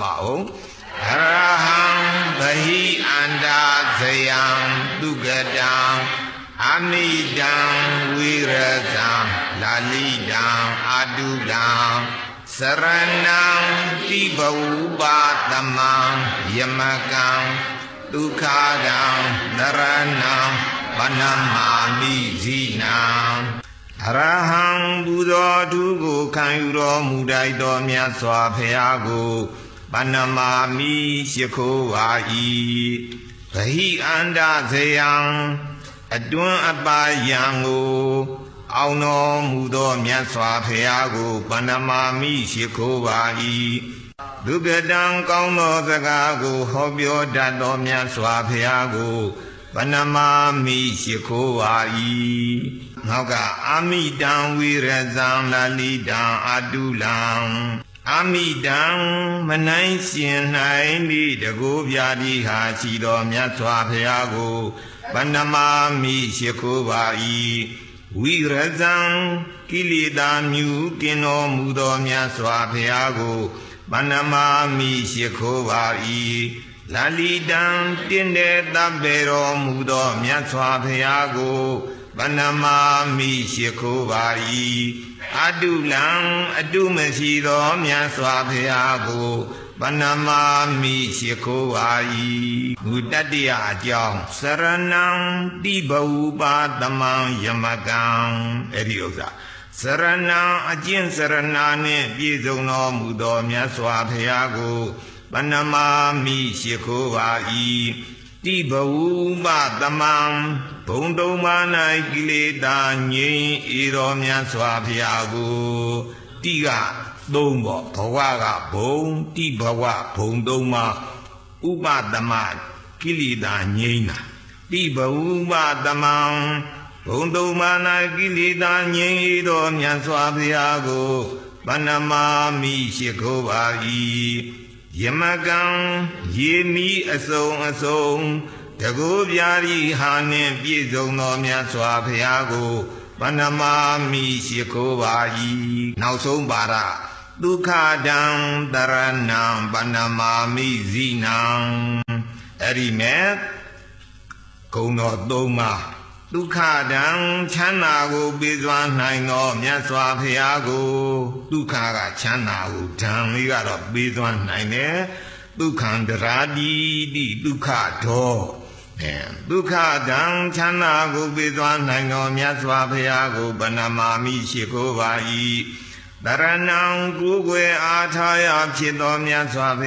ပါအောင်အရဟံဗဟိအန္တာဇယံသူကတံအမိတံဝိရဇံလာလိတံအာတုတံစရဏံတိဘဝုပါတမံယမကံဒုက္ခဒံနရဏံဗနမာမိဇိနံအရဟံဘုသောသူကိုခံယူတော်မူတိုက်တော်မြတ်စွာဘုရားကို ဗနမာမိရှိခိုးပါ၏ဗဟိအန္တဇယံအတွန်းအပါယံကိုအောင်တော်မူသောမြတ်စွာဘုရားကိုဗနမာမိရှိခိုးပါ၏ဒုက္ကတံကောင်းသောစကားကိုဟောပြောတတ်သောမြတ်စွာဘုရားကိုဗနမာမိရှိခိုးပါ၏နောက်ကအာမိတံဝိရဇံလာလိတံအာတုလံ အာမိတံမနိုင်ရှင်နိုင်မိတကိုးပြာတိဟာရှိတော်မြတ်စွာဘုရားကိုဗနမာမိရှိခိုးပါ၏ဝိရဇံကိလေသာမြူကင်းတော်မူသောမြတ်စွာဘုရားကိုဗနမာမိရှိခိုးပါ၏လာလီတံတင်းတဲ့တပ်ပေတော်မူသောမြတ်စွာဘုရားကို ဗနမာမိရှိခိုးပါ၏အတုလံအတုမရှိသောမြတ်စွာဘုရားကိုဗနမာမိရှိခိုးပါ၏ဘုတတ္တယအကြောင်းစရဏံတိဘဝုပါတမံယမကံအဲ့ဒီဥစ္စာစရဏံအကျင့်စရဏနှင့်ပြည့်စုံတော်မူသောမြတ်စွာဘုရားကိုဗနမာမိရှိခိုးပါ၏ တိဘဝုပတမံဘုံတုံမာ၌ကိလေသာငြိမ်းဤတော်မြတ်စွာဘုရားကိုတိကသုံးပေါ့ဘဝကဘုံတိဘဝဘုံတုံမာဥပတမကိလေသာငြိမ်းတာတိဘဝုပတမံဘုံတုံမာ၌ကိလေသာငြိမ်းဤတော်မြတ်စွာဘုရားကိုဗနမာမိရှိခိုးပါ၏ ယမကံရေမီအစုံအစုံတကူပြာရီဟာနှင့်ပြည့်စုံသောမြတ်စွာဘုရားကိုဗန္နမာမိရှိခိုးပါ၏နောက်ဆုံးပါရဒုက္ခတံတရဏံဗန္နမာမိဇိနံအဲ့ဒီမဲ့ဂုံတော်သုံးပါး ဒုက္ခတံချမ်းသာကိုပေးစွာနိုင်သောမြတ်စွာဘုရားကိုဒုက္ခကချမ်းသာကိုဓံလေးကတော့ပေးစွာနိုင်တယ်ဒုက္ခံတရာတိတိဒုက္ခဒောအဲဒုက္ခတံချမ်းသာကိုပေးစွာနိုင်သောမြတ်စွာဘုရားကိုဗနမာမိရှိခိုးပါ၏တရဏံကိုယ်ွယ်အားထားရဖြစ်သောမြတ်စွာဘု